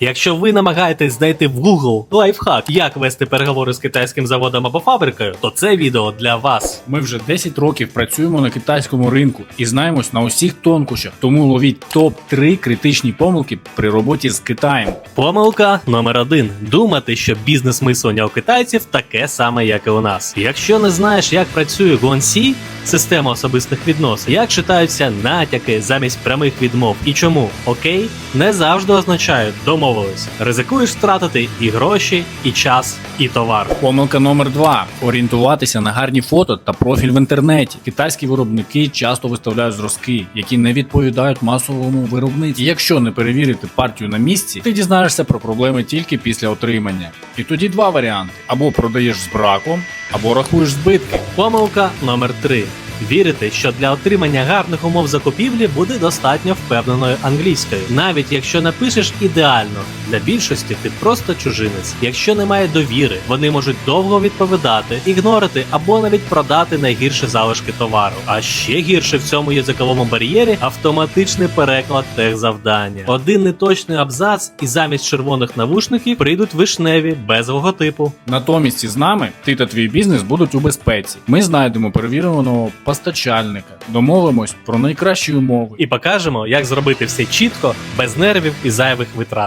Якщо ви намагаєтесь знайти в Google лайфхак, як вести переговори з китайським заводом або фабрикою, то це відео для вас. Ми вже 10 років працюємо на китайському ринку і знаємось на усіх тонкощах, тому ловіть топ-3 критичні помилки при роботі з Китаєм. Помилка номер один: думати, що бізнес мислення у китайців таке саме, як і у нас. Якщо не знаєш, як працює Гуансі, система особистих відносин, як читаються натяки замість прямих відмов і чому окей не завжди означають домовились. Ризикуєш втратити і гроші, і час, і товар. Помилка номер 2 орієнтуватися на гарні фото та профіль в інтернеті. Китайські виробники часто виставляють зразки, які не відповідають масовому виробництву. Якщо не перевірити партію на місці, ти дізнаєшся про проблеми тільки після отримання. І тоді два варіанти: або продаєш з браком, або рахуєш збитки. Помилка номер 3 Вірити, що для отримання гарних умов закупівлі буде достатньо впевненою англійською, навіть якщо напишеш ідеально, для більшості ти просто чужинець. Якщо немає довіри, вони можуть довго відповідати, ігнорити або навіть продати найгірші залишки товару. А ще гірше в цьому язиковому бар'єрі автоматичний переклад техзавдання. Один неточний абзац, і замість червоних навушників прийдуть вишневі без логотипу. Натомість із нами ти та твій бізнес будуть у безпеці. Ми знайдемо перевіреного постачальника, домовимось про найкращі умови. і покажемо, як зробити все чітко, без нервів і зайвих витрат.